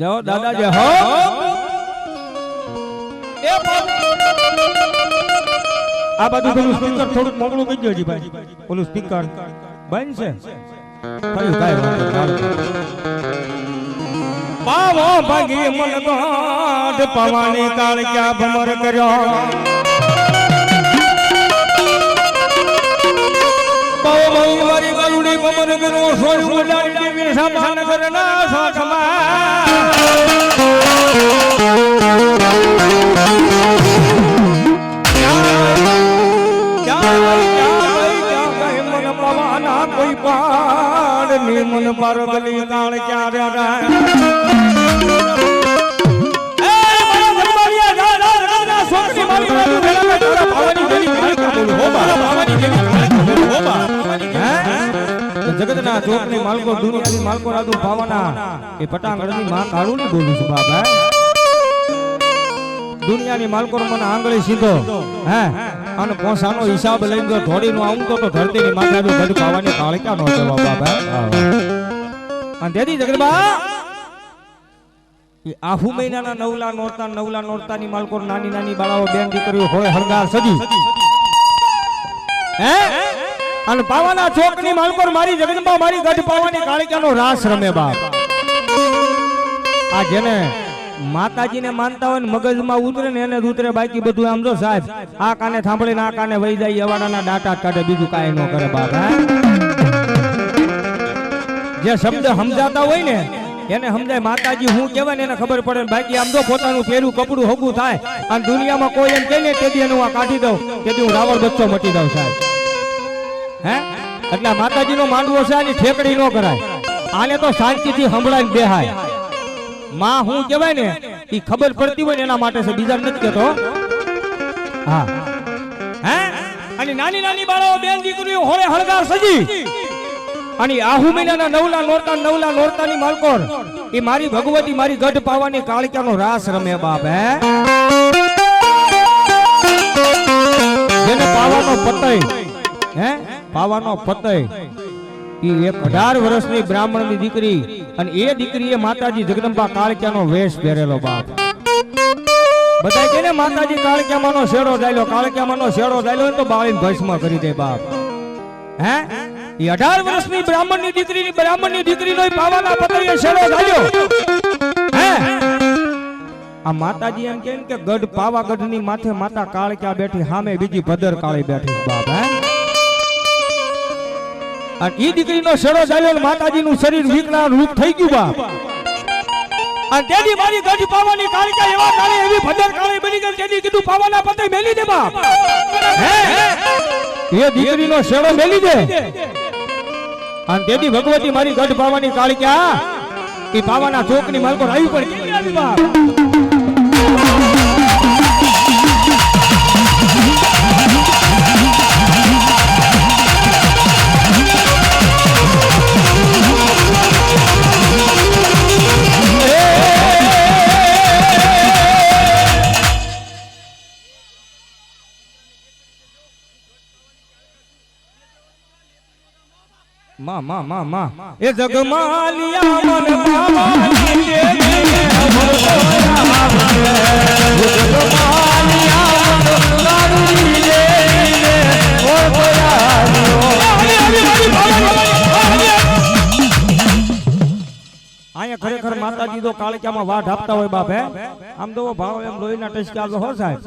જાઓ દાદા જય હો. આ બાજુ પેલું સ્પીકર થોડુંક મોગળું કરી દેજો ભાઈ. પેલું સ્પીકર. બંધ છે. પાવો ભાગી મન ગોઠ પવાની કાળ ક્યાં ભમર કર્યો? પાવો ભાઈ મારી ગુરુ સોયું ઉડાડી દેવી સમાન કરના સાઠમાં કોઈ પાડની મન પર ગલી ભવાની ક્યારે જગતના ચોકની માલકો દુનિયાની માલકો રાધુ ભાવના એ પટાંગણની માં કાળું ની બોલું છું બાપ દુનિયાની માલકો મને આંગળી સીધો હે? અને પોસાનો હિસાબ લઈને જો ધોડીનો આવું તો ધરતીની માથે આવી ગઢ પાવાની કાળકા નો જવાબ બાપ અને દેદી જગતબા આહુ મહિનાના નવલા નોરતા નવલા નોરતાની માલકો નાની નાની બાળાઓ બેન દીકરીઓ હોય હળગાર સજી. હે? અને પાવાના ચોકની માલકોર મારી જગદંબા, મારી ગઢ પાવાની કાળિકાનો રાસ રમે બાપ. આ જેને માતાજીને માનતા હોય ને મગજમાં ઉતરે ને એને ઉતરે, બાકી બધું આમ જો સાહેબ, આ કાને સાંભળીને આ કાને વહી જાય અવાડાના ડાટા કાઢે, બીજું કાંઈ ન કરે બાપ જે શબ્દ સમજાતા હોય ને, એને સમજાય, માતાજી હું કહેવાય ને એને ખબર પડે બાકી આમ જો પોતાનું પહેરું, કપડું, હોગું થાય, અને દુનિયામાં કોઈ એમ કહે ને તેથી એનું આ કાઢી દઉં તેથી હું રાવણ બચ્ચો મટી દઉં સાહેબ. હે? એટલે માતાજી માતાજીનો માંડવો છે આની ઠેકડી નો કરાય. આને તો શાંતિથી સંભળાય બેહાય. માં હું કહેવાય ને એ ખબર પડતી હોય ને એના માટે છે બીજા નથી કહેતો હા. હે. અને નાની નાની બાળાઓ, બેન દીકરીઓ હોળે હળગાર સજી. અને આહુ મહિનાના નવલા નોરતા, નવલા નોરતાની માલકોર એ મારી ભગવતી, મારી ગઢ પાવાની કાળિકાનો રાસ રમે બાપ, હે? જેને પાવાનો પતય, હે? પાવાનો પતય ઈ એક અઢાર વર્ષની બ્રાહ્મણની દીકરી અને એ દીકરીએ માતાજી જગદંબા કાળિકાનો વેશ પહેરેલો બાપ. બધા કે ને માતાજી કાળિકામાંનો શેડો જાયલો કાળિકામાંનો શેડો જાયલો ને તો બાળીને ભસ્મ કરી દે બાપ. હે? એ અઢાર વર્ષની બ્રાહ્મણની દીકરીની બ્રાહ્મણની દીકરીનો ઈ પાવાના પતરીએ શેડો જાયો હે? આ માતાજી એમ કહે ને કે ગઢ પાવાગઢની માથે માતા કાળિકા બેઠી, સામે બીજી ભદર કાળી બેઠી છે બાપ, હે? અને ઈ દીકરીનો શેડો ચાલ્યો માતાજીનું શરીર વિકરાળ રૂપ થઈ ગયું બાપ. અને તેની મારી ગઢ પાવાની કાળિકા એવા કાળી એવી ભદર કાળી બની ગઈ તેની કીધું પાવાના પતે મેલી દે બાપ. એ દીકરીનો શેડો મેલી દે. અને તેની ભગવતી મારી ગઢ પાવાની કાળિકા એ પાવાના ચોકની માલકો આવી પડી બાપ? માં માં માં માં. એ જગમાલિયા મન દેવીને ભગવાના જગમાલિયા મન લાડુ દેવીને ઓ ભયાનો અહીંયા ખરેખર માતાજી તો કાળક્યામાં વાઢ આપતા હોય બાપ આમ તો ભાવ એમ લોહીના ટચકા તો હો સાહેબ,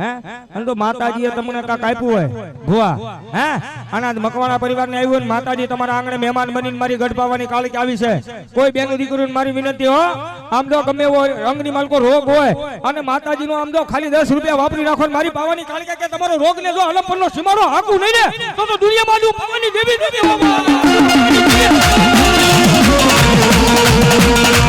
હે? અને તો માતાજીએ તમને કાક આપ્યું હોય, ભુવા, હે? અને મકવાણા પરિવારને આવ્યું હોય ને માતાજી તમારા આંગણે મહેમાન બનીને મારી ગઢપાવાની કાળક આવી છે. કોઈ બેન દીકરીને મારી વિનંતી હો, આમ તો ગમે એવો અંગની માલકો રોગ હોય અને માતાજીનો આમ તો ખાલી દસ રૂપિયા વાપરી રાખો ને મારી પાવાની કાળિકા કે તમારો રોગ ને જો હલપણનો સીમારો હાકું નહીં ને, તો તો દુનિયામાં પાવાની દેવી દેવી Thank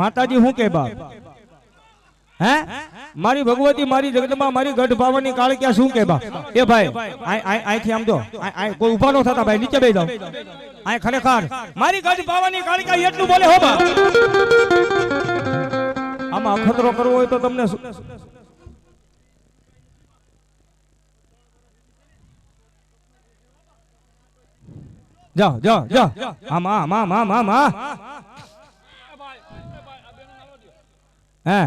માતાજી હું કે બાપ? હે? મારી ભગવતી મારી જગદંબા મારી ગઢ ભાવની કાળક્યા શું કે બા એ ભાઈ અહીંથી આમ જો કોઈ ઊભા ન થતા ભાઈ, નીચે બે જાઓ. અહીં ખરેખર, મારી ગઢ ભાવની કાળક્યા એટલું બોલે હો બા આમાં અખતરો કરવો હોય તો તમને જાઓ જાઓ જાઓ. આમાં આમાં આમાં આમાં. હે,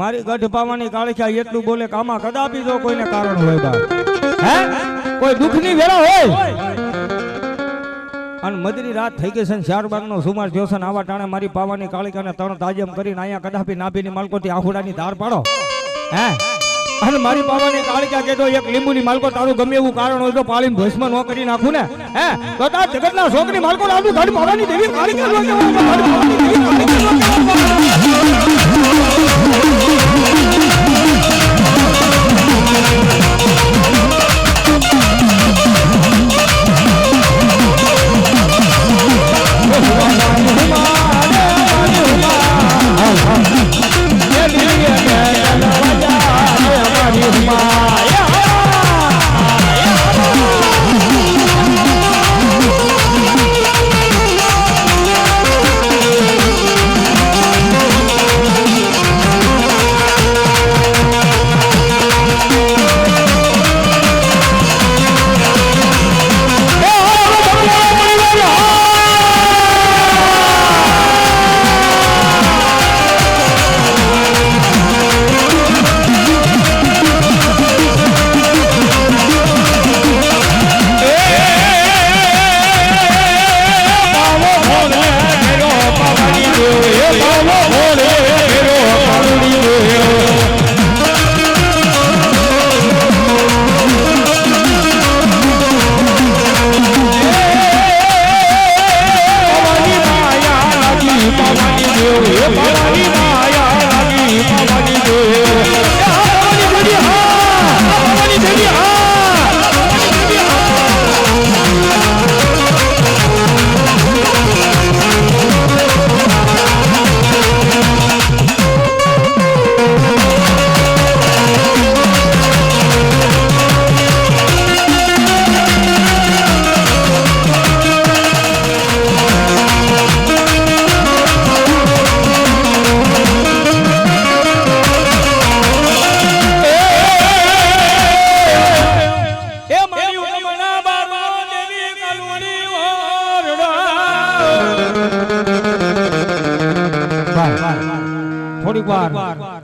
મારી ગઢ પાવાની કાળખ્યા એટલું બોલે કે આમાં કદાપી જો કોઈને કારણ હોય બા હે, કોઈ દુઃખની વેળા હોય. અને મધરી રાત થઈ ગઈ છે ને ચાર નો સુમાર થયો છે આવા ટાણે મારી પાવાની કાળિકાને ત્રણ તાજમ કરીને અહીંયા કદાપી નાભીની માલકોથી આહુડાની ધાર પાડો. હે, અને મારી પાવાની કાળિકા કહેતો એક લીંબુની માલકો તારું ગમે એવું કારણ હોય તો પાળીને ભસ્મ ન કરી નાખું ને. હે, તો તાર જગતના છોકરી માલકો આવું ગાડી પાવાની દેવી કાળિકા નો કહેવાય, ગાડી પાવાની દેવી કાળિકા નો કહેવાય. એ મારી ઉગમણા બારનો દેવી કલવણી ઓરડા. થોડીક વાર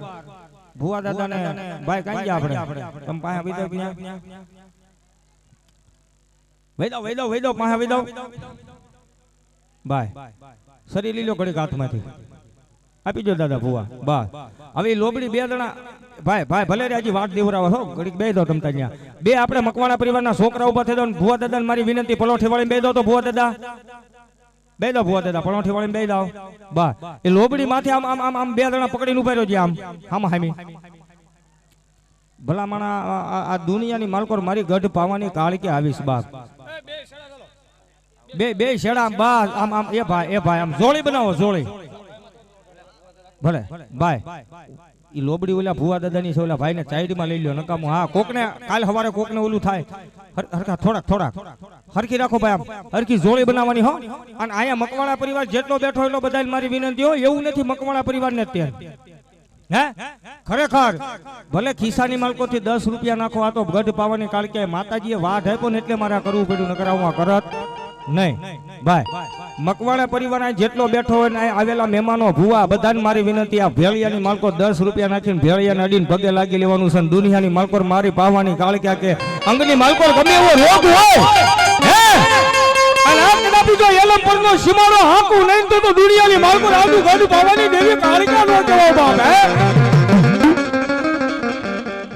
ભુવા દાદા ને ભાઈ કઈ ગયા આપણે? તમે પાસે આવી જાઓ ત્યાં વઈ દો વઈ દો વઈ દો પાસે આવી દો ભાઈ શરીર લીલો ઘડીક હાથમાંથી. આપી દો દાદા ભુવા. બા હવે લોબડી બે જણા ભાઈ ભાઈ ભલે રે હજી વાત દેવરાવો હો. ઘડીક બે દો તમતા ત્યાં. બે આપણે મકવાણા પરિવારના છોકરા ઊભા થઈ દો ભુવા દાદા મારી વિનંતી પલોઠી વાળી બે દો તો ભુવા દાદા. બે દો ભુવા દાદા પલોઠી વાળીને બે દો બસ. એ લોબડી માથે આમ આમ આમ બે જણા પકડીને ઊભા રહ્યો છે આમ. આમ હામી. ભલા માણા આ- દુનિયાની માલકોર મારી ગઢ પાવાની કાળ કે આવીશ બાપ બે બે શેડા બસ. આમ આમ, એ ભાઈ એ ભાઈ, આમ જોળી બનાવો, જોળી. ભલે, ભાઈ. ઈ લોબડી ઓલા ભુવા દાદાની છે, ઓલા ભાઈને ચાઈડીમાં લઈ લ્યો, નકામું. હા, કોકને કાલ સવારે કોકને ઓલું થાય. હરખા, થોડાક થોડાક. હરખી રાખો ભાઈ આમ. હરખી જોડી બનાવવાની, હો. અને અહીંયા મકવાણા પરિવાર જેટલો બેઠો એટલો બધા મારી વિનંતી હોય એવું નથી મકવાણા પરિવારને અત્યારે. હે? ખરેખર. ભલે ખિસ્સાની માલકોથી દસ રૂપિયા નાખો, આ તો ગઢ પાવાની કાળકે માતાજીએ વાઢ આપ્યો ને એટલે મારે કરવું પડ્યું, નકર હું આ કરત. નહીં. ભાઈ, મકવાણા પરિવાર અહીં જેટલો બેઠો હોય ને આવેલા મહેમાનો, ભુવા, બધાને મારી વિનંતી આ ભેળિયાની માલકો દસ રૂપિયા નાખીને ભેળિયાને અડીને પગે લાગી લેવાનું છે દુનિયાની માલકોર મારી પાવાની કાળક્યા કે અંગની માલકોર ગમે એવો રોગ પરનો સીમાડો હાકું નહીં તો દુનિયાની માલકોર હે?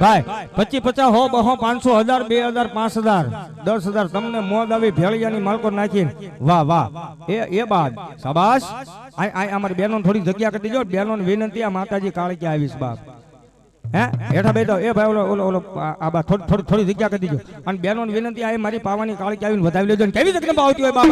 ભાઈ પચીસ પચાસ હો, બહો પાંચસો હજાર, બે હજાર, પાંચ હજાર, દસ હજાર, તમને મોજ આવી, ભેળિયાની માલકો નાખી વાહ વાહ. એ એ બાદ. શાબાશ. આ અમારી બેનો થોડી જગ્યા કરી દેજો. બેનો વિનંતી, આ માતાજી કાળી કે આવીશ બાપ? હે? હેઠા બેઠો, એ ભાઈ, ઓલો ઓલો ઓલો, આ બા, થોડી થોડી થોડી જગ્યા કરી દેજો. અને બેનો વિનંતી, આ મારી પાવાની કાળી કે આવીને વધાવી લેજો? કેવી જગ્યા આવતી હોય બાપ?